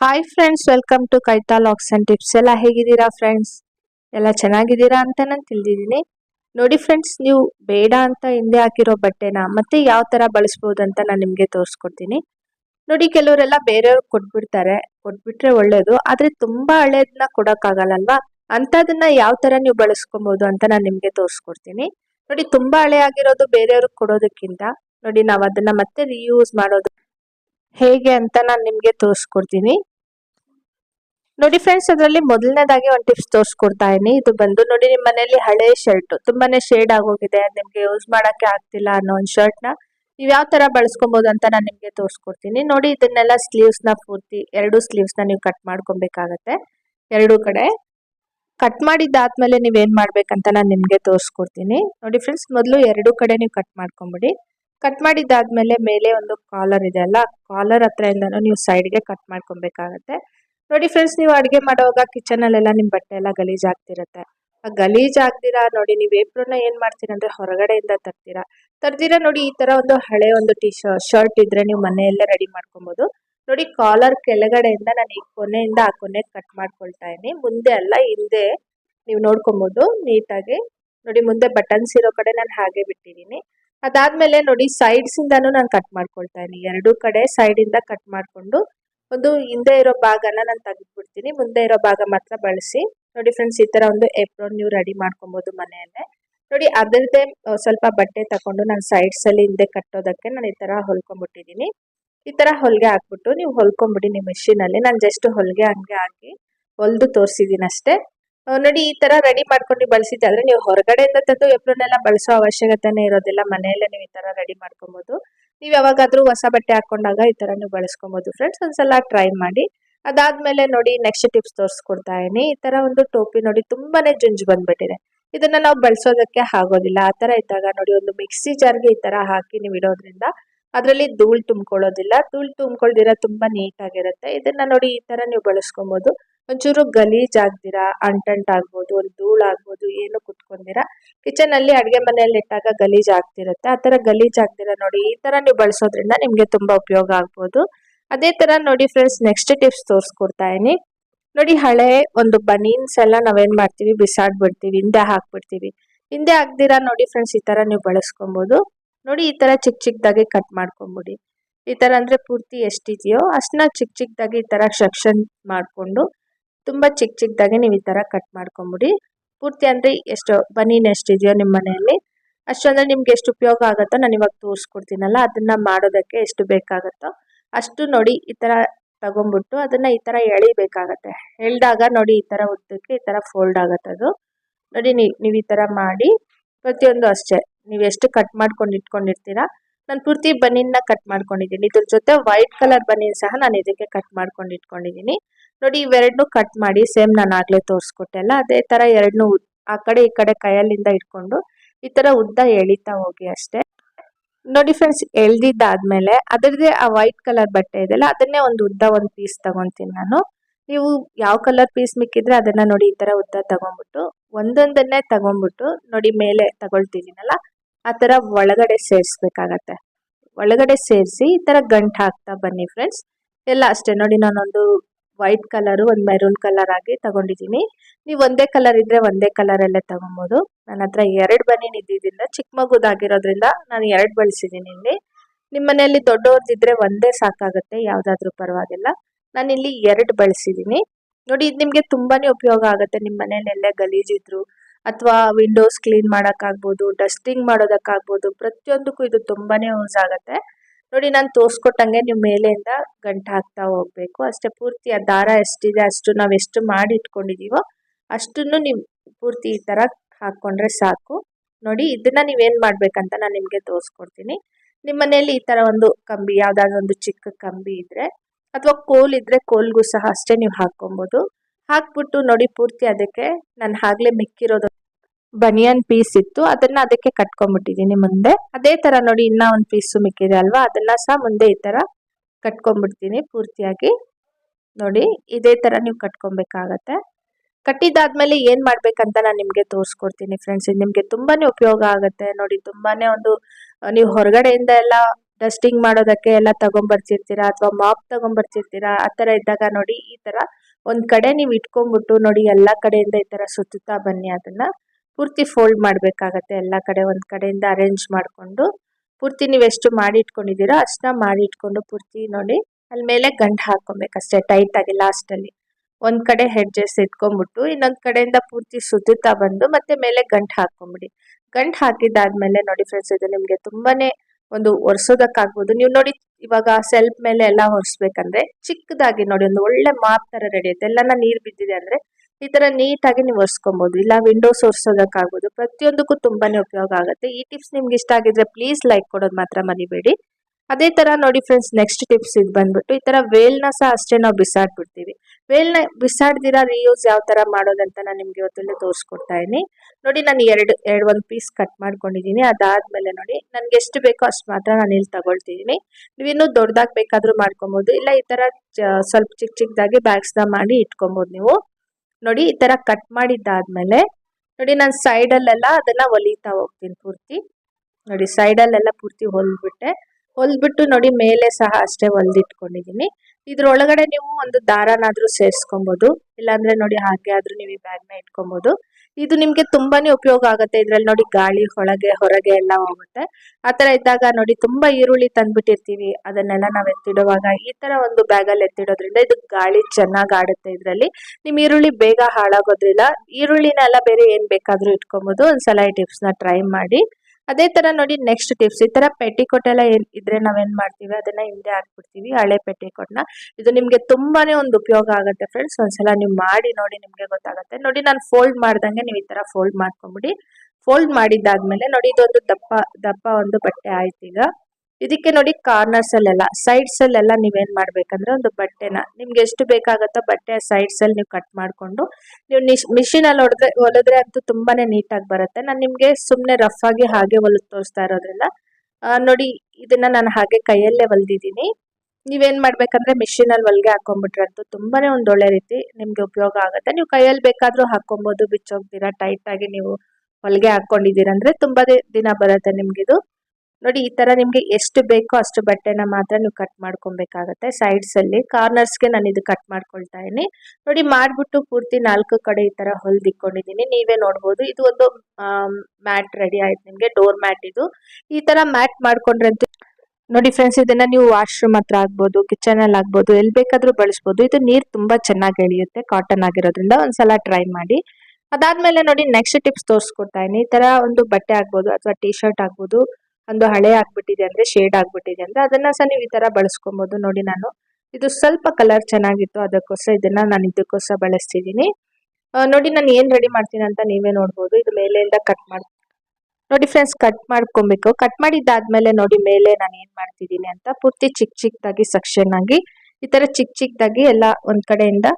Hi friends welcome to ಕೈತಾ ಲಾಕ್ಸ್ and tips ಎಲ್ಲ ಹೇಗಿದ್ದೀರಾ ಫ್ರೆಂಡ್ಸ್ ಎಲ್ಲ ಚೆನ್ನಾಗಿದ್ದೀರಾ ಅಂತ ನಾನು ತಿಳಿದಿದ್ದೀನಿ. ನೋಡಿ ಫ್ರೆಂಡ್ಸ್ ನೀವು ಬೇಡ ಅಂತ ಹಿಂದೆ ಹಾಕಿರೋ ಬಟ್ಟೆನ ಮತ್ತೆ ಯಾವ ಥರ ಬಳಸ್ಬೋದು ಅಂತ ನಾನು ನಿಮಗೆ ತೋರಿಸ್ಕೊಡ್ತೀನಿ. ನೋಡಿ ಕೆಲವರೆಲ್ಲ ಬೇರೆಯವ್ರಿಗೆ ಕೊಟ್ಬಿಡ್ತಾರೆ, ಕೊಟ್ಬಿಟ್ರೆ ಒಳ್ಳೇದು. ಆದರೆ ತುಂಬ ಹಳೇದನ್ನ ಕೊಡೋಕ್ಕಾಗಲ್ಲಲ್ವಾ? ಅಂಥದನ್ನ ಯಾವ ಥರ ನೀವು ಬಳಸ್ಕೊಬೋದು ಅಂತ ನಾನು ನಿಮಗೆ ತೋರಿಸ್ಕೊಡ್ತೀನಿ. ನೋಡಿ ತುಂಬ ಹಳೆ ಆಗಿರೋದು ಬೇರೆಯವ್ರಿಗೆ ಕೊಡೋದಕ್ಕಿಂತ. ನೋಡಿ ನಾವು ಅದನ್ನು ಮತ್ತೆ ರಿಯೂಸ್ ಮಾಡೋದು ಹೇಗೆ ಅಂತ ನಾನು ನಿಮಗೆ ತೋರಿಸ್ಕೊಡ್ತೀನಿ. ನೋಡಿ ಫ್ರೆಂಡ್ಸ್ ಅದರಲ್ಲಿ ಮೊದಲನೇದಾಗಿ ಒಂದು ಟಿಪ್ಸ್ ತೋರಿಸ್ಕೊಡ್ತಾ ಇದೀನಿ ಇದು ಬಂದು ನೋಡಿ ನಿಮ್ಮ ಮನೆಯಲ್ಲಿ ಹಳೆ ಶರ್ಟ್ ತುಂಬಾನೇ ಶೇಡ್ ಆಗೋಗಿದೆ ನಿಮ್ಗೆ ಯೂಸ್ ಮಾಡಕ್ಕೆ ಆಗ್ತಿಲ್ಲ ಅನ್ನೋ ಒಂದು ಶರ್ಟ್ ನೀವು ಯಾವ ತರ ಬಳಸ್ಕೊಬಹುದು ಅಂತ ನಾನು ನಿಮ್ಗೆ ತೋರಿಸ್ಕೊಡ್ತೀನಿ. ನೋಡಿ ಇದನ್ನೆಲ್ಲ ಸ್ಲೀವ್ಸ್ನ ಪೂರ್ತಿ, ಎರಡು ಸ್ಲೀವ್ಸ್ನ ನೀವು ಕಟ್ ಮಾಡ್ಕೊಬೇಕಾಗತ್ತೆ. ಎರಡು ಕಡೆ. ಕಟ್ ಮಾಡಿದ್ದಾದ್ಮೇಲೆ ನೀವೇನ್ ಮಾಡ್ಬೇಕಂತ ನಾನು ನಿಮ್ಗೆ ತೋರಿಸ್ಕೊಡ್ತೀನಿ. ನೋಡಿ ಫ್ರೆಂಡ್ಸ್ ಮೊದಲು ಎರಡು ಕಡೆ ನೀವು ಕಟ್ ಮಾಡ್ಕೊಂಬಿಡಿ. ಕಟ್ ಮಾಡಿದ್ದಾದ್ಮೇಲೆ ಮೇಲೆ ಒಂದು ಕಾಲರ್ ಇದೆ ಅಲ್ಲ? ಕಾಲರ್ ಹತ್ರ ಇಂದನೂ ನೀವು ಸೈಡ್ಗೆ ಕಟ್ ಮಾಡ್ಕೊಬೇಕಾಗತ್ತೆ. ನೋಡಿ ಫ್ರೆಂಡ್ಸ್ ನೀವು ಅಡುಗೆ ಮಾಡುವಾಗ ಕಿಚನಲ್ಲೆಲ್ಲ ನಿಮ್ಮ ಬಟ್ಟೆ ಎಲ್ಲ ಗಲೀಜ್ ಆಗ್ತಿರತ್ತೆ. ಆ ಗಲೀಜ್ ಆಗ್ದಿರಾ ನೋಡಿ ನೀವು ಏಪ್ರನ್ನ ಏನು ಮಾಡ್ತೀರಾ ಅಂದ್ರೆ ಹೊರಗಡೆಯಿಂದ ತರ್ತೀರಾ. ತರ್ದಿರಾ ನೋಡಿ ಈ ತರ ಒಂದು ಹಳೆ ಒಂದು ಟಿ ಶರ್ಟ್ ಇದ್ರೆ ನೀವು ಮನೆಯಲ್ಲೇ ರೆಡಿ ಮಾಡ್ಕೊಬೋದು. ನೋಡಿ ಕಾಲರ್ ಕೆಳಗಡೆಯಿಂದ ನಾನು ಈ ಕೊನೆಯಿಂದ ಆ ಕೊನೆ ಕಟ್ ಮಾಡ್ಕೊಳ್ತಾ ಇದ್ದೀನಿ. ಮುಂದೆ ಅಲ್ಲ, ಹಿಂದೆ ನೀವು ನೋಡ್ಕೊಬೋದು ನೀಟಾಗಿ. ನೋಡಿ ಮುಂದೆ ಬಟನ್ಸ್ ಇರೋ ಕಡೆ ನಾನು ಹಾಗೆ ಬಿಟ್ಟಿದ್ದೀನಿ. ಅದಾದ್ಮೇಲೆ ನೋಡಿ ಸೈಡ್ಸ್ ಇಂದಾನು ನಾನು ಕಟ್ ಮಾಡ್ಕೊಳ್ತಾ ಇದೀನಿ ಎರಡು ಕಡೆ ಸೈಡ್ ಇಂದ ಕಟ್ ಮಾಡ್ಕೊಂಡು ಒಂದು ಹಿಂದೆ ಇರೋ ಭಾಗನ ನಾನು ತೆಗೆದ್ಬಿಡ್ತೀನಿ. ಮುಂದೆ ಇರೋ ಭಾಗ ಮಾತ್ರ ಬಳಸಿ. ನೋಡಿ ಫ್ರೆಂಡ್ಸ್ ಈ ತರ ಒಂದು ಎಪ್ರೋನ್ ನೀವು ರೆಡಿ ಮಾಡ್ಕೊಬಹುದು ಮನೆಯಲ್ಲೇ. ನೋಡಿ ಅದರದ್ದೇ ಸ್ವಲ್ಪ ಬಟ್ಟೆ ತಕೊಂಡು ನಾನು ಸೈಡ್ಸ್ ಅಲ್ಲಿ ಹಿಂದೆ ಕಟ್ಟೋದಕ್ಕೆ ನಾನು ಈ ತರ ಹೊಲ್ಕೊಂಡ್ಬಿಟ್ಟಿದ್ದೀನಿ. ಈ ತರ ಹೊಲಿಗೆ ಹಾಕ್ಬಿಟ್ಟು ನೀವು ಹೊಲ್ಕೊಂಬಿಡಿ ನಿಮ್ಮ ಮಿಷಿನ್ ಅಲ್ಲಿ. ನಾನು ಜಸ್ಟ್ ಹೊಲಿಗೆ ಹಂಗೆ ಹಾಕಿ ಹೊಲ್ದು ತೋರಿಸಿದ್ದೀನಿ ಅಷ್ಟೇ ನೋಡಿ, ಈ ತರ ರೆಡಿ ಮಾಡ್ಕೊಂಡು ಬಳಸಿದ್ದಾದ್ರೆ ನೀವು ಹೊರಗಡೆಯಿಂದ ತಂದು ಎಪ್ರೂನ್ ಎಲ್ಲ ಬಳಸೋ ಅವಶ್ಯಕತೆನೇ ಇರೋದಿಲ್ಲ. ಮನೆಯಲ್ಲೇ ನೀವು ಈ ತರ ರೆಡಿ ಮಾಡ್ಕೊಬಹುದು ನೀವು ಯಾವಾಗಾದ್ರೂ ಹೊಸ ಬಟ್ಟೆ ಹಾಕೊಂಡಾಗ ಈ ತರ ನೀವು ಬಳಸ್ಕೊಬಹುದು ಫ್ರೆಂಡ್ಸ್ ಒಂದ್ಸಲ ಟ್ರೈ ಮಾಡಿ. ಅದಾದ್ಮೇಲೆ ನೋಡಿ ನೆಕ್ಸ್ಟ್ ಟಿಪ್ಸ್ ತೋರಿಸ್ಕೊಡ್ತಾ ಇದೀನಿ ಈ ತರ ಒಂದು ಟೋಪಿ ನೋಡಿ, ತುಂಬಾನೇ ಜುಂಜು ಬಂದ್ಬಿಟ್ಟಿದೆ. ಇದನ್ನ ನಾವು ಬಳಸೋದಕ್ಕೆ ಆಗೋದಿಲ್ಲ. ಆ ತರ ಇದ್ದಾಗ ನೋಡಿ, ಒಂದು ಮಿಕ್ಸಿ ಜಾರ್ಗೆ ಈ ತರ ಹಾಕಿ ನೀವು ಇಡೋದ್ರಿಂದ ಅದರಲ್ಲಿ ಧೂಳು ತುಂಬ್ಕೊಳ್ಳೋದಿಲ್ಲ. ಧೂಳು ತುಂಬ್ಕೊಳ್ದಿರ ತುಂಬಾ ನೀಟಾಗಿರುತ್ತೆ ಇದನ್ನ ನೋಡಿ ಈ ತರ ನೀವು ಬಳಸ್ಕೊಬೋದು. ಒಂಚೂರು ಗಲೀಜ್ ಆಗ್ದಿರ, ಅಂಟಂಟ್ ಆಗ್ಬೋದು, ಒಂದು ಧೂಳಾಗ್ಬೋದು ಏನು ಕುತ್ಕೊಂಡಿರ? ಕಿಚನ್ ಅಡುಗೆ ಮನೆಯಲ್ಲಿ ಇಟ್ಟಾಗ ಗಲೀಜ್ ಆಗ್ತಿರುತ್ತೆ. ಆ ಥರ ಗಲೀಜ್ ಆಗ್ದಿರ ನೋಡಿ ಈ ತರ ನೀವು ಬಳಸೋದ್ರಿಂದ ನಿಮಗೆ ತುಂಬಾ ಉಪಯೋಗ ಆಗ್ಬೋದು. ಅದೇ ತರ ನೋಡಿ ಫ್ರೆಂಡ್ಸ್ ನೆಕ್ಸ್ಟ್ ಟಿಪ್ಸ್ ತೋರಿಸ್ಕೊಡ್ತಾ ಇದೀನಿ ನೋಡಿ ಹಳೆ ಒಂದು ಬನೀನ್ಸ್ ಎಲ್ಲ ನಾವೇನು ಮಾಡ್ತೀವಿ? ಬಿಸಾಡ್ಬಿಡ್ತೀವಿ, ಹಿಂದೆ ಹಾಕ್ಬಿಡ್ತೀವಿ. ಹಿಂದೆ ಹಾಕ್ದಿರಾ ನೋಡಿ ಫ್ರೆಂಡ್ಸ್ ಈ ತರ ನೀವು ಬಳಸ್ಕೊಬೋದು. ನೋಡಿ ಈ ತರ ಚಿಕ್ಕ ಚಿಕ್ಕದಾಗಿ ಕಟ್ ಮಾಡ್ಕೊಂಬಿಡಿ. ಈ ಥರ ಅಂದರೆ ಪೂರ್ತಿ ಎಷ್ಟಿದೆಯೋ ಅಷ್ಟನ್ನ ಚಿಕ್ಕ ಚಿಕ್ಕದಾಗಿ ಈ ತರ ಸೆಕ್ಷನ್ ಮಾಡ್ಕೊಂಡು ತುಂಬಾ ಚಿಕ್ಕ ಚಿಕ್ಕದಾಗಿ ನೀವು ಈ ಥರ ಕಟ್ ಮಾಡ್ಕೊಂಬಿಡಿ. ಪೂರ್ತಿ ಅಂದ್ರೆ ಎಷ್ಟು ಬನೀನ್ ಎಷ್ಟಿದೆಯೋ ನಿಮ್ಮ ಮನೆಯಲ್ಲಿ. ಅಷ್ಟು ಅಂದ್ರೆ ನಿಮ್ಗೆ ಎಷ್ಟು ಉಪಯೋಗ ಆಗುತ್ತೋ ನಾನು ಇವಾಗ ತೋರಿಸ್ಕೊಡ್ತೀನಲ್ಲ, ಅದನ್ನ ಮಾಡೋದಕ್ಕೆ ಎಷ್ಟು ಬೇಕಾಗುತ್ತೋ ಅಷ್ಟು ನೋಡಿ ಈ ತರ ತಗೊಂಡ್ಬಿಟ್ಟು ಅದನ್ನ ಈ ತರ ಎಳಿಬೇಕಾಗತ್ತೆ. ಎಳ್ದಾಗ ನೋಡಿ ಈ ತರ ಉದ್ದಕ್ಕೆ ಈ ತರ ಫೋಲ್ಡ್ ಆಗತ್ತೆ ಅದು. ನೋಡಿ ನೀವು ಈ ತರ ಮಾಡಿ ಪ್ರತಿಯೊಂದು ಅಷ್ಟೇ. ನೀವು ಎಷ್ಟು ಕಟ್ ಮಾಡ್ಕೊಂಡು ಇಟ್ಕೊಂಡಿರ್ತೀರಾ ನಾನು ಪೂರ್ತಿ ಬನೀನ್ನ ಕಟ್ ಮಾಡ್ಕೊಂಡಿದ್ದೀನಿ. ಇದ್ರ ಜೊತೆ ವೈಟ್ ಕಲರ್ ಬನೀನ್ ಸಹ ನಾನು ಇದಕ್ಕೆ ಕಟ್ ಮಾಡ್ಕೊಂಡು ಇಟ್ಕೊಂಡಿದ್ದೀನಿ ನೋಡಿ ಇವೆರಡನ್ನೂ ಕಟ್ ಮಾಡಿ ಸೇಮ್ ನಾನು ಆಗಲೇ ತೋರಿಸ್ಕೊಟ್ಟೆ ಅಲ್ಲ? ಅದೇ ಥರ ಎರಡನ್ನೂ ಆ ಕಡೆ ಈ ಕಡೆ ಕೈಯಲ್ಲಿಂದ ಇಟ್ಕೊಂಡು ಈ ಥರ ಉದ್ದ ಎಳಿತಾ ಹೋಗಿ ಅಷ್ಟೇ. ನೋಡಿ ಫ್ರೆಂಡ್ಸ್ ಎಳ್ದಿದ್ದಾದ್ಮೇಲೆ ಅದರದೇ ಆ ವೈಟ್ ಕಲರ್ ಬಟ್ಟೆ ಇದೆಯಲ್ಲ, ಅದನ್ನೇ ಒಂದು ಉದ್ದ ಒಂದು ಪೀಸ್ ತಗೊಂತೀನಿ ನಾನು. ನೀವು ಯಾವ ಕಲರ್ ಪೀಸ್ ಮಿಕ್ಕಿದ್ರೆ ಅದನ್ನ ನೋಡಿ ಈ ತರ ಉದ್ದ ತಗೊಂಬಿಟ್ಟು ಒಂದೊಂದನ್ನೇ ತಗೊಂಬಿಟ್ಟು ನೋಡಿ ಮೇಲೆ ತಗೊಳ್ತಿದ್ದೀನಲ್ಲ ಆ ಥರ ಒಳಗಡೆ ಸೇರಿಸ್ಬೇಕಾಗತ್ತೆ. ಒಳಗಡೆ ಸೇರಿಸಿ ಈ ಥರ ಗಂಟು ಹಾಕ್ತಾ ಬನ್ನಿ ಫ್ರೆಂಡ್ಸ್ ಎಲ್ಲ ಅಷ್ಟೇ ನೋಡಿ ನಾನೊಂದು ವೈಟ್ ಕಲರ್ ಒಂದು ಮೆರೂನ್ ಕಲರ್ ಆಗಿ ತಗೊಂಡಿದ್ದೀನಿ. ನೀವು ಒಂದೇ ಕಲರ್ ಇದ್ರೆ ಒಂದೇ ಕಲರ್ ಅಲ್ಲೇ ತಗೊಬೋದು. ನನ್ನ ಹತ್ರ ಎರಡು ಬನ್ನಿ ಇದ್ದಿದ್ದರಿಂದ ಚಿಕ್ಕ ಮಗುದಾಗಿರೋದ್ರಿಂದ ನಾನು ಎರಡು ಬಳಸಿದ್ದೀನಿ ಇಲ್ಲಿ ನಿಮ್ಮ ಮನೆಯಲ್ಲಿ ದೊಡ್ಡವ್ರದ್ದಿದ್ರೆ ಒಂದೇ ಸಾಕಾಗುತ್ತೆ, ಯಾವುದಾದ್ರೂ ಪರವಾಗಿಲ್ಲ. ಇಲ್ಲಿ ಎರಡು ಬಳಸಿದ್ದೀನಿ ನೋಡಿ, ಇದು ನಿಮಗೆ ತುಂಬಾ ಉಪಯೋಗ ಆಗುತ್ತೆ. ನಿಮ್ಮ ಮನೇಲೆಲ್ಲೇ ಗಲೀಜಿದ್ರು ಅಥವಾ ವಿಂಡೋಸ್ ಕ್ಲೀನ್ ಮಾಡೋಕ್ಕಾಗ್ಬೋದು ಡಸ್ಟಿಂಗ್ ಮಾಡೋದಕ್ಕಾಗ್ಬೋದು, ಪ್ರತಿಯೊಂದಕ್ಕೂ ಇದು ತುಂಬಾನೇ ಯೂಸ್ ಆಗುತ್ತೆ. ನೋಡಿ, ನಾನು ತೋರಿಸ್ಕೊಟ್ಟಂಗೆ ನೀವು ಮೇಲೆಯಿಂದ ಗಂಟು ಹಾಕ್ತಾ ಹೋಗ್ಬೇಕು. ಅಷ್ಟೇ ಪೂರ್ತಿ ಆ ದಾರ ಎಷ್ಟಿದೆ, ಅಷ್ಟು ನಾವು ಎಷ್ಟು ಮಾಡಿ ಇಟ್ಕೊಂಡಿದೀವೋ ಅಷ್ಟನ್ನು ನೀವು ಪೂರ್ತಿ ಈ ಥರ ಹಾಕ್ಕೊಂಡ್ರೆ ಸಾಕು. ನೋಡಿ, ಇದನ್ನ ನೀವೇನು ಮಾಡಬೇಕಂತ ನಾನು ನಿಮಗೆ ತೋರಿಸ್ಕೊಡ್ತೀನಿ. ನಿಮ್ಮ ಮನೆಯಲ್ಲಿ ಈ ಥರ ಒಂದು ಕಂಬಿ, ಯಾವುದಾದ್ರೂ ಒಂದು ಚಿಕ್ಕ ಕಂಬಿ ಇದ್ರೆ, ಅಥವಾ ಕೋಲ್ ಇದ್ರೆ ಕೋಲ್ಗೂ ಸಹ ಅಷ್ಟೇ ನೀವು ಹಾಕ್ಕೊಬೋದು. ಹಾಕ್ಬಿಟ್ಟು ನೋಡಿ ಪೂರ್ತಿ ಅದಕ್ಕೆ ನಾನು ಆಗ್ಲೇ ಮಿಕ್ಕಿರೋದು ಬನಿಯನ್ ಪೀಸ್ ಇತ್ತು, ಅದನ್ನ ಅದಕ್ಕೆ ಕಟ್ಕೊಂಡ್ಬಿಟ್ಟಿದ್ದೀನಿ ಮುಂದೆ. ಅದೇ ತರ ನೋಡಿ ಇನ್ನ ಒಂದು ಪೀಸು ಮಿಕ್ಕಿದೆ ಅಲ್ವಾ, ಅದನ್ನ ಸಹ ಮುಂದೆ ಈ ತರ ಕಟ್ಕೊಂಡ್ಬಿಡ್ತೀನಿ ಪೂರ್ತಿಯಾಗಿ. ನೋಡಿ, ಇದೇ ತರ ನೀವು ಕಟ್ಕೊಬೇಕಾಗತ್ತೆ. ಕಟ್ಟಿದಾದ್ಮೇಲೆ ಏನ್ ಮಾಡ್ಬೇಕಂತ ನಾನು ನಿಮ್ಗೆ ತೋರಿಸ್ಕೊಡ್ತೀನಿ ಫ್ರೆಂಡ್ಸ್ ಇದು ನಿಮ್ಗೆ ತುಂಬಾನೇ ಉಪಯೋಗ ಆಗುತ್ತೆ. ನೋಡಿ, ತುಂಬಾನೇ ಒಂದು ನೀವು ಹೊರಗಡೆಯಿಂದ ಎಲ್ಲ ಡಸ್ಟಿಂಗ್ ಮಾಡೋದಕ್ಕೆ ಎಲ್ಲ ತಗೊಂಬರ್ತಿರ್ತೀರಾ, ಅಥವಾ ಮಾಪ್ ತಗೊಂಬರ್ತಿರ್ತೀರಾ, ಆ ಥರ ಇದ್ದಾಗ ನೋಡಿ ಈ ಥರ ಒಂದು ಕಡೆ ನೀವು ಇಟ್ಕೊಂಡ್ಬಿಟ್ಟು ನೋಡಿ ಎಲ್ಲ ಕಡೆಯಿಂದ ಈ ಥರ ಸುತ್ತುತ್ತಾ ಬನ್ನಿ ಅದನ್ನು. ಪೂರ್ತಿ ಫೋಲ್ಡ್ ಮಾಡಬೇಕಾಗತ್ತೆ ಎಲ್ಲ ಕಡೆ ಒಂದು ಕಡೆಯಿಂದ ಅರೇಂಜ್ ಮಾಡಿಕೊಂಡು. ಪೂರ್ತಿ ನೀವು ಎಷ್ಟು ಮಾಡಿ ಇಟ್ಕೊಂಡಿದ್ದೀರೋ ಅಷ್ಟನ್ನ ಮಾಡಿ ಇಟ್ಕೊಂಡು ಪೂರ್ತಿ ನೋಡಿ ಅಲ್ಲಿ ಮೇಲೆ ಗಂಟು ಹಾಕ್ಕೊಬೇಕಷ್ಟೇ ಟೈಟಾಗಿ ಲಾಸ್ಟಲ್ಲಿ ಒಂದು ಕಡೆ ಹೆಡ್ಜಸ್ ಇಟ್ಕೊಂಡ್ಬಿಟ್ಟು ಇನ್ನೊಂದು ಕಡೆಯಿಂದ ಪೂರ್ತಿ ಸುತ್ತುತ್ತಾ ಬಂದು ಮತ್ತೆ ಮೇಲೆ ಗಂಟು ಹಾಕ್ಕೊಂಬಿಡಿ ಗಂಟು ಹಾಕಿದಾದ್ಮೇಲೆ ನೋಡಿ ಫ್ರೆಂಡ್ಸ್ ಇದು ನಿಮಗೆ ತುಂಬಾನೇ ಒಂದು ಒರೆಸೋದಕ್ಕಾಗ್ಬೋದು. ನೀವು ನೋಡಿ ಇವಾಗ ಸೆಲ್ಫ್ ಮೇಲೆ ಎಲ್ಲ ಹೊರಿಸ್ಬೇಕಂದ್ರೆ ಚಿಕ್ಕದಾಗಿ ನೋಡಿ, ಒಂದು ಒಳ್ಳೆ ಮಾಪ್ ತರ ರೆಡಿ ಆಯ್ತು ಎಲ್ಲಾನ ನೀರ್ ಬಿದ್ದಿದೆ ಅಂದ್ರೆ ಈ ತರ ನೀಟಾಗಿ ನೀವು ಒರೆಸ್ಕೊಬಹುದು ಇಲ್ಲ ವಿಂಡೋಸ್ ಒರೆಸೋದಕ್ಕಾಗ್ಬೋದು. ಪ್ರತಿಯೊಂದಕ್ಕೂ ತುಂಬಾನೇ ಉಪಯೋಗ ಆಗುತ್ತೆ. ಈ ಟಿಪ್ಸ್ ನಿಮ್ಗೆ ಇಷ್ಟ ಆಗಿದ್ರೆ ಪ್ಲೀಸ್ ಲೈಕ್ ಕೊಡೋದು ಮಾತ್ರ ಮರಿಬೇಡಿ. ಅದೇ ತರ ನೋಡಿ ಫ್ರೆಂಡ್ಸ್ ನೆಕ್ಸ್ಟ್ ಟಿಪ್ಸ್ ಇದು ಬಂದ್ಬಿಟ್ಟು ಈ ತರ ವೇಲ್ನ ಸಹ ಅಷ್ಟೇ ನಾವು ಬಿಸಾಡ್ಬಿಡ್ತೀವಿ. ವೇಲ್ನ ಬಿಸಾಡ್ದಿರಾ ರಿಯೂಸ್ ಯಾವ ತರ ಮಾಡೋದಂತ ನಾನು ನಿಮ್ಗೆ ಇವತ್ತಲ್ಲಿ ತೋರಿಸ್ಕೊಡ್ತಾ ಇದೀನಿ ನೋಡಿ, ನಾನು ಎರಡು ಎರಡು, ಒಂದು ಪೀಸ್ ಕಟ್ ಮಾಡ್ಕೊಂಡಿದ್ದೀನಿ. ಅದಾದ್ಮೇಲೆ ನೋಡಿ, ನನಗೆ ಎಷ್ಟು ಬೇಕೋ ಅಷ್ಟು ಮಾತ್ರ ನಾನು ಇಲ್ಲಿ ತಗೊಳ್ತಿದ್ದೀನಿ. ನೀವಿನ್ನೂ ದೊಡ್ಡದಾಗಿ ಬೇಕಾದರೂ ಮಾಡ್ಕೊಬೋದು. ಇಲ್ಲ ಈ ತರ ಸ್ವಲ್ಪ ಚಿಕ್ಕ ಚಿಕ್ಕದಾಗಿ ಬ್ಯಾಗ್ಸ್ನ ಮಾಡಿ ಇಟ್ಕೊಬೋದು ನೀವು. ನೋಡಿ, ಈ ತರ ಕಟ್ ಮಾಡಿದ್ದಾದ್ಮೇಲೆ, ನೋಡಿ, ನಾನು ಸೈಡಲ್ಲೆಲ್ಲ ಅದನ್ನ ಹೊಲಿತಾ ಹೋಗ್ತೀನಿ ಪೂರ್ತಿ. ನೋಡಿ ಸೈಡಲ್ಲೆಲ್ಲ ಪೂರ್ತಿ ಹೊಲ್ದ್ಬಿಟ್ಟೆ. ಹೊಲ್ದ್ಬಿಟ್ಟು ನೋಡಿ, ಮೇಲೆ ಸಹ ಅಷ್ಟೇ ಹೊಲ್ದಿಟ್ಕೊಂಡಿದ್ದೀನಿ ಇದ್ರೊಳಗಡೆ ನೀವು ಒಂದು ದಾರನಾದ್ರೂ ಸೇರಿಸ್ಕೊಬೋದು. ಇಲ್ಲಾಂದ್ರೆ ನೋಡಿ ಹಾಗೆ ಆದ್ರೂ ನೀವು ಈ ಬ್ಯಾಗ್ನ ಇಟ್ಕೊಬಹುದು ಇದು ನಿಮ್ಗೆ ತುಂಬಾನೇ ಉಪಯೋಗ ಆಗುತ್ತೆ. ಇದ್ರಲ್ಲಿ ನೋಡಿ ಗಾಳಿ ಒಳಗೆ ಹೊರಗೆ ಎಲ್ಲ ಹೋಗುತ್ತೆ. ಆತರ ಇದ್ದಾಗ ನೋಡಿ ತುಂಬಾ ಈರುಳ್ಳಿ ತಂದ್ಬಿಟ್ಟಿರ್ತೀವಿ. ಅದನ್ನೆಲ್ಲ ನಾವ್ ಎತ್ತಿಡುವಾಗ ಈ ತರ ಒಂದು ಬ್ಯಾಗಲ್ಲಿ ಎತ್ತಿಡೋದ್ರಿಂದ ಇದು ಗಾಳಿ ಚೆನ್ನಾಗ್ ಆಡುತ್ತೆ ಇದ್ರಲ್ಲಿ. ನಿಮ್ ಈರುಳ್ಳಿ ಬೇಗ ಹಾಳಾಗೋದ್ರಿಲ್ಲ. ಈರುಳ್ಳಿನೆಲ್ಲ ಬೇರೆ ಏನ್ ಬೇಕಾದ್ರೂ ಇಟ್ಕೊಬಹುದು ಒಂದ್ಸಲ ಈ ಟಿಪ್ಸ್ನ ಟ್ರೈ ಮಾಡಿ. ಅದೇ ತರ ನೋಡಿ ನೆಕ್ಸ್ಟ್ ಟಿಪ್ಸ್ ಈ ತರ ಪೆಟಿಕೋಟ್ ಎಲ್ಲ ಇದ್ರೆ ನಾವೇನ್ ಮಾಡ್ತೀವಿ? ಅದನ್ನ ಹಿಂದೆ ಹಾಕ್ಬಿಡ್ತೀವಿ, ಹಳೆ ಪೆಟಿಕೋಟ್ನ ಇದು ನಿಮ್ಗೆ ತುಂಬಾನೇ ಒಂದು ಉಪಯೋಗ ಆಗುತ್ತೆ ಫ್ರೆಂಡ್ಸ್ ಒಂದ್ಸಲ ನೀವು ಮಾಡಿ ನೋಡಿ ನಿಮ್ಗೆ ಗೊತ್ತಾಗುತ್ತೆ. ನೋಡಿ ನಾನು ಫೋಲ್ಡ್ ಮಾಡ್ದಂಗೆ ನೀವು ಈ ತರ ಫೋಲ್ಡ್ ಮಾಡ್ಕೊಂಬಿಡಿ. ಫೋಲ್ಡ್ ಮಾಡಿದ್ದಾದ್ಮೇಲೆ ನೋಡಿ ಇದೊಂದು ದಪ್ಪ ದಪ್ಪ ಒಂದು ಬಟ್ಟೆ ಆಯ್ತು ಈಗ. ಇದಕ್ಕೆ ನೋಡಿ ಕಾರ್ನರ್ಸ್ ಅಲ್ಲೆಲ್ಲ ಸೈಡ್ಸ್ ಅಲ್ಲೆಲ್ಲ ನೀವೇನ್ ಮಾಡ್ಬೇಕಂದ್ರೆ ಒಂದು ಬಟ್ಟೆನ, ನಿಮ್ಗೆ ಎಷ್ಟು ಬೇಕಾಗತ್ತೋ ಬಟ್ಟೆ ಸೈಡ್ಸ್ ಅಲ್ಲಿ ನೀವು ಕಟ್ ಮಾಡ್ಕೊಂಡು, ನೀವು ಮಿಷಿನ್ ಅಲ್ಲಿ ಹೊಡೆದ್ರೆ ಹೊಲಿದ್ರೆ ಅಂತೂ ತುಂಬಾನೇ ನೀಟಾಗಿ ಬರುತ್ತೆ. ನಾನು ನಿಮ್ಗೆ ಸುಮ್ಮನೆ ರಫ್ ಆಗಿ ಹಾಗೆ ಹೊಲಿದ್ ತೋರಿಸ್ತಾ ಇರೋದ್ರಿಂದ ನೋಡಿ ಇದನ್ನ ನಾನು ಹಾಗೆ ಕೈಯಲ್ಲೇ ಹೊಲ್ದಿದ್ದೀನಿ. ನೀವೇನ್ ಮಾಡ್ಬೇಕಂದ್ರೆ ಮಿಷಿನ್ ಅಲ್ಲಿ ಹೊಲಿಗೆ ಹಾಕೊಂಡ್ಬಿಟ್ರೆ ಅಂತೂ ತುಂಬಾನೇ ಒಂದು ಒಳ್ಳೆ ರೀತಿ ನಿಮ್ಗೆ ಉಪಯೋಗ ಆಗುತ್ತೆ. ನೀವು ಕೈಯಲ್ಲಿ ಬೇಕಾದ್ರೂ ಹಾಕೊಬಹುದು ಬಿಚ್ಚೋಗ್ತೀರಾ ಟೈಟ್ ಆಗಿ ನೀವು ಹೊಲಿಗೆ ಹಾಕೊಂಡಿದ್ದೀರಂದ್ರೆ ತುಂಬಾ ದಿನ ಬರುತ್ತೆ ನಿಮ್ಗಿದು. ನೋಡಿ, ಈ ತರ ನಿಮ್ಗೆ ಎಷ್ಟು ಬೇಕೋ ಅಷ್ಟು ಬಟ್ಟೆನ ಮಾತ್ರ ನೀವು ಕಟ್ ಮಾಡ್ಕೊಬೇಕಾಗತ್ತೆ. ಸೈಡ್ಸ್ ಅಲ್ಲಿ ಕಾರ್ನರ್ಸ್ಗೆ ನಾನು ಇದು ಕಟ್ ಮಾಡ್ಕೊಳ್ತಾ ಇದೀನಿ ನೋಡಿ, ಮಾಡ್ಬಿಟ್ಟು ಪೂರ್ತಿ ನಾಲ್ಕು ಕಡೆ ಈ ತರ ಹೊಲ್ದಿಕೊಂಡಿದ್ದೀನಿ ನೀವೇ ನೋಡ್ಬೋದು. ಇದು ಒಂದು ಮ್ಯಾಟ್ ರೆಡಿ ಆಯ್ತು ನಿಮ್ಗೆ ಡೋರ್ ಮ್ಯಾಟ್ ಇದು. ಈ ತರ ಮ್ಯಾಟ್ ಮಾಡ್ಕೊಂಡ್ರೆ ನೋಡಿ ಫ್ರೆಂಡ್ಸ್ ಇದನ್ನ ನೀವು ವಾಶ್ರೂಮ್ ಹತ್ರ ಆಗ್ಬೋದು ಕಿಚನ್ ಅಲ್ಲಿ ಆಗ್ಬೋದು, ಎಲ್ಲಿ ಬೇಕಾದ್ರೂ ಬಳಸ್ಬೋದು. ಇದು ನೀರ್ ತುಂಬಾ ಚೆನ್ನಾಗಿ ಎಳಿಯುತ್ತೆ ಕಾಟನ್ ಆಗಿರೋದ್ರಿಂದ. ಒಂದ್ಸಲ ಟ್ರೈ ಮಾಡಿ. ಅದಾದ್ಮೇಲೆ ನೋಡಿ ನೆಕ್ಸ್ಟ್ ಟಿಪ್ಸ್ ತೋರಿಸ್ಕೊಡ್ತಾ ಇದೀನಿ ಈ ತರ ಒಂದು ಬಟ್ಟೆ ಆಗ್ಬೋದು, ಅಥವಾ ಟಿ ಶರ್ಟ್ ಆಗ್ಬೋದು. ಒಂದು ಹಳೆ ಆಗ್ಬಿಟ್ಟಿದೆ ಅಂದ್ರೆ ಶೇಡ್ ಆಗ್ಬಿಟ್ಟಿದೆ ಅಂದ್ರೆ ಅದನ್ನ ಸಹ ನೀವು ಈ ತರ ಬಳಸ್ಕೊಬಹುದು ನೋಡಿ ನಾನು. ಇದು ಸ್ವಲ್ಪ ಕಲರ್ ಚೆನ್ನಾಗಿತ್ತು ಅದಕ್ಕೋಸ್ಕರ ಇದನ್ನ ನಾನು ಇದಕ್ಕೋಸ್ಕರ ಬಳಸ್ತಿದ್ದೀನಿ. ನೋಡಿ ನಾನು ಏನ್ ರೆಡಿ ಮಾಡ್ತೀನಿ ಅಂತ ನೀವೇ ನೋಡ್ಬೋದು. ಇದು ಮೇಲೆಯಿಂದ ಕಟ್ ಮಾಡಿ, ನೋಡಿ ಫ್ರೆಂಡ್ಸ್ ಕಟ್ ಮಾಡ್ಕೊಬೇಕು. ಕಟ್ ಮಾಡಿದ್ದಾದ್ಮೇಲೆ ನೋಡಿ ಮೇಲೆ ನಾನು ಏನ್ ಮಾಡ್ತಿದ್ದೀನಿ ಅಂತ ಪೂರ್ತಿ ಚಿಕ್ಕ ಚಿಕ್ಕದಾಗಿ ಸೆಕ್ಷನ್ ಆಗಿ, ಈ ತರ ಚಿಕ್ಕ ಚಿಕ್ಕದಾಗಿ ಎಲ್ಲ ಒಂದ್ ಕಡೆಯಿಂದ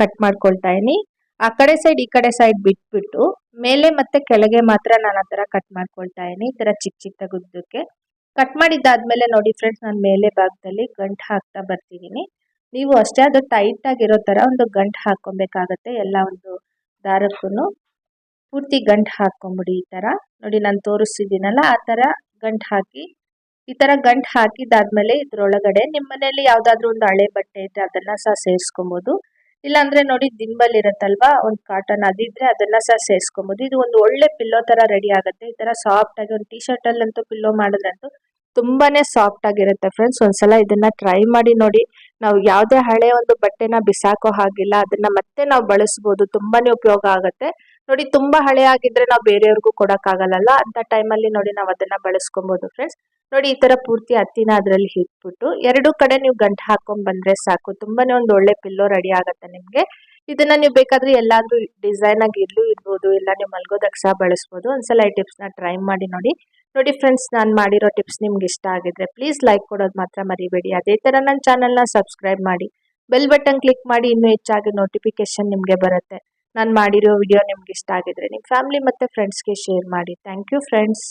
ಕಟ್ ಮಾಡ್ಕೊಳ್ತಾ ಇದೀನಿ ಆ ಕಡೆ ಸೈಡ್ ಈ ಕಡೆ ಸೈಡ್ ಬಿಟ್ಬಿಟ್ಟು, ಮೇಲೆ ಮತ್ತೆ ಕೆಳಗೆ ಮಾತ್ರ ನಾನು ಆ ತರ ಕಟ್ ಮಾಡ್ಕೊಳ್ತಾ ಇದೀನಿ ಈ ಥರ ಚಿಕ್ಕ ಚಿಕ್ಕ ಗುದ್ದಕ್ಕೆ ಕಟ್ ಮಾಡಿದ್ದಾದ್ಮೇಲೆ ನೋಡಿ ಫ್ರೆಂಡ್ಸ್ ನಾನು ಮೇಲೆ ಭಾಗದಲ್ಲಿ ಗಂಟು ಹಾಕ್ತಾ ಬರ್ತಿದ್ದೀನಿ. ನೀವು ಅಷ್ಟೇ ಅದು ಟೈಟ್ ಆಗಿರೋ ತರ ಒಂದು ಗಂಟು ಹಾಕೊಬೇಕಾಗತ್ತೆ ಎಲ್ಲ ಒಂದು ದಾರಕ್ಕೂ ಪೂರ್ತಿ ಗಂಟು ಹಾಕೊಂಬಿಡಿ ಈ ತರ ನೋಡಿ ನಾನು ತೋರಿಸ್ತಿದ್ದೀನಲ್ಲ, ಆ ತರ ಗಂಟು ಹಾಕಿ, ಈ ಥರ ಗಂಟು ಹಾಕಿದಾದ್ಮೇಲೆ ಇದರೊಳಗಡೆ ನಿಮ್ಮ ಮನೆಯಲ್ಲಿ ಯಾವುದಾದ್ರೂ ಒಂದು ಹಳೆ ಬಟ್ಟೆ ಇದ್ರೆ ಅದನ್ನ ಸಹ ಸೇರಿಸ್ಕೊಬಹುದು ಇಲ್ಲಾಂದ್ರೆ ನೋಡಿ ದಿಂಬಲ್ ಇರತ್ತಲ್ವಾ? ಒಂದು ಕಾಟನ್ ಅದಿದ್ರೆ ಅದನ್ನ ಸಹ ಸೇರಿಸ್ಕೊಬಹುದು ಇದು ಒಂದು ಒಳ್ಳೆ ಪಿಲ್ಲೋ ತರ ರೆಡಿ ಆಗುತ್ತೆ. ಈ ತರ ಸಾಫ್ಟ್ ಆಗಿ ಒಂದು ಟಿ ಶರ್ಟ್ ಅಲ್ಲಂತೂ ಪಿಲ್ಲೋ ಮಾಡಿದ್ರಂತೂ ತುಂಬಾನೇ ಸಾಫ್ಟ್ ಆಗಿರುತ್ತೆ ಫ್ರೆಂಡ್ಸ್ ಒಂದ್ಸಲ ಇದನ್ನ ಟ್ರೈ ಮಾಡಿ ನೋಡಿ. ನಾವು ಯಾವುದೇ ಹಳೆ ಒಂದು ಬಟ್ಟೆನ ಬಿಸಾಕೋ ಹಾಗಿಲ್ಲ. ಅದನ್ನ ಮತ್ತೆ ನಾವು ಬಳಸಬಹುದು ತುಂಬಾನೇ ಉಪಯೋಗ ಆಗುತ್ತೆ. ನೋಡಿ ತುಂಬಾ ಹಳೆ ಆಗಿದ್ರೆ ನಾವು ಬೇರೆಯವ್ರಿಗೂ ಕೊಡಕ್ಕಾಗಲ್ಲ ಅಂತ ಟೈಮಲ್ಲಿ ನೋಡಿ ನಾವು ಅದನ್ನ ಬಳಸ್ಕೊಬಹುದು ಫ್ರೆಂಡ್ಸ್ ನೋಡಿ, ಈ ತರ ಪೂರ್ತಿ ಹತ್ತಿನ ಅದರಲ್ಲಿ ಇಟ್ಬಿಟ್ಟು ಎರಡು ಕಡೆ ನೀವು ಗಂಟು ಹಾಕೊಂಡ್ ಬಂದ್ರೆ ಸಾಕು. ತುಂಬಾನೇ ಒಂದು ಒಳ್ಳೆ ಪಿಲ್ಲೋ ರೆಡಿ ಆಗುತ್ತೆ ನಿಮ್ಗೆ. ಇದನ್ನ ನೀವು ಬೇಕಾದ್ರೆ ಎಲ್ಲಾದ್ರೂ ಡಿಸೈನ್ ಆಗಿ ಇರ್ಲು ಇರ್ಬೋದು, ಇಲ್ಲ ನೀವು ಮಲ್ಗೋದಕ್ಕೆ ಸಹ ಬಳಸ್ಬೋದು. ಒಂದ್ಸಲ ಈ ಟಿಪ್ಸ್ನ ಟ್ರೈ ಮಾಡಿ ನೋಡಿ. ನೋಡಿ ಫ್ರೆಂಡ್ಸ್, ನಾನು ಮಾಡಿರೋ ಟಿಪ್ಸ್ ನಿಮ್ಗೆ ಇಷ್ಟ ಆಗಿದ್ರೆ ಪ್ಲೀಸ್ ಲೈಕ್ ಕೊಡೋದು ಮಾತ್ರ ಮರಿಬೇಡಿ. ಅದೇ ತರ ನನ್ನ ಚಾನಲ್ನ ಸಬ್ಸ್ಕ್ರೈಬ್ ಮಾಡಿ. ಬೆಲ್ ಬಟನ್ ಕ್ಲಿಕ್ ಮಾಡಿ ಇನ್ನೂ ಹೆಚ್ಚಾಗಿ ನೋಟಿಫಿಕೇಶನ್ ನಿಮಗೆ ಬರುತ್ತೆ. ನಾನು ಮಾಡಿರೋ ವಿಡಿಯೋ ನಿಮ್ಗೆ ಇಷ್ಟ ಆಗಿದ್ರೆ ನಿಮ್ಮ ಫ್ಯಾಮಿಲಿ ಮತ್ತು ಫ್ರೆಂಡ್ಸ್ಗೆ ಶೇರ್ ಮಾಡಿ. Thank you friends.